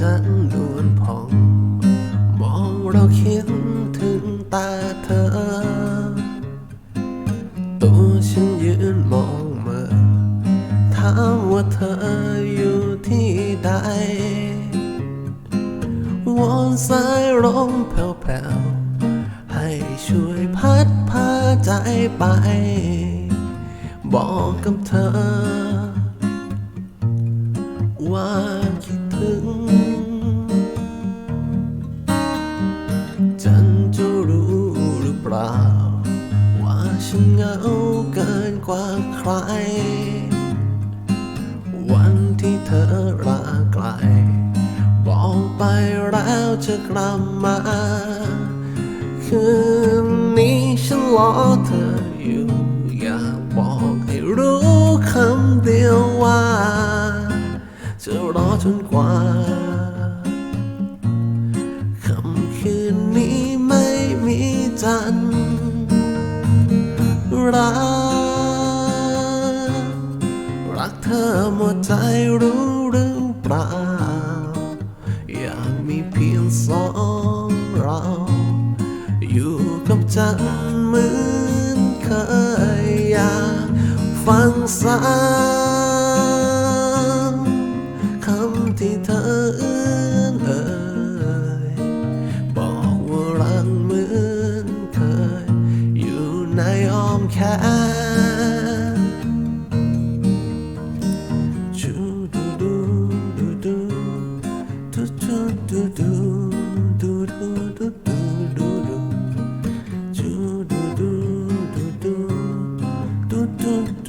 จันทร์นวลผ่อง มองเราคิดถึงตาเธอ ตัวฉันยืนมองเมื่อถามว่าเธออยู่ที่ใดวอนสายลมแผ่วๆ ให้ช่วยพัดพาใจไป บอกกับเธอ ว่าคิด เหงาเกินกว่าใคร วันที่เธอลาไกล บอกไปแล้วจะกลับมา คืนนี้ฉันรอเธออยู่ อยากบอกให้รู้คำเดียวว่า จะรอจนกว่าค่ำคืนนี้ไม่มีจันทร์ รัก รักเธอหมดใจรู้หรือเปล่า อยากมีเพียงสองเรา อยู่กับจันเหมือนเคยอยากฟังซ้ำ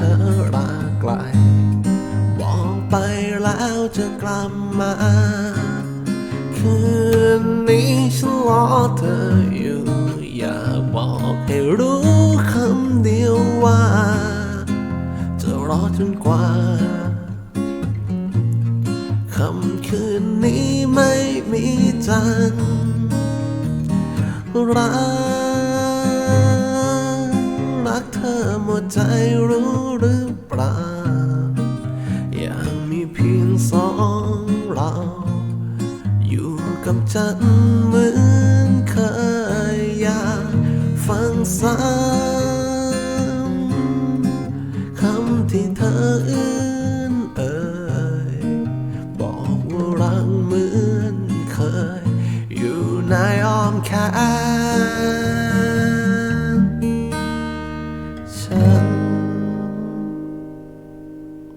เธอลาไกลบอกไปแล้วจะกลับมา คืนนี้ฉันรอเธออยู่ อยากบอกให้รู้คำเดียวว่า จะรอจนกว่าค่ำคืนนี้ไม่มีจันทร์รัก รักเธอหมดใจรู้หรือเปล่า อยากมีเพียงสองเรา อยู่กับจันเหมือนเคยอยากฟังซ้ำคำที่เธอเอื้อนเอ่ยบอกว่ารักเหมือนเคย อยู่ในอ้อมแขน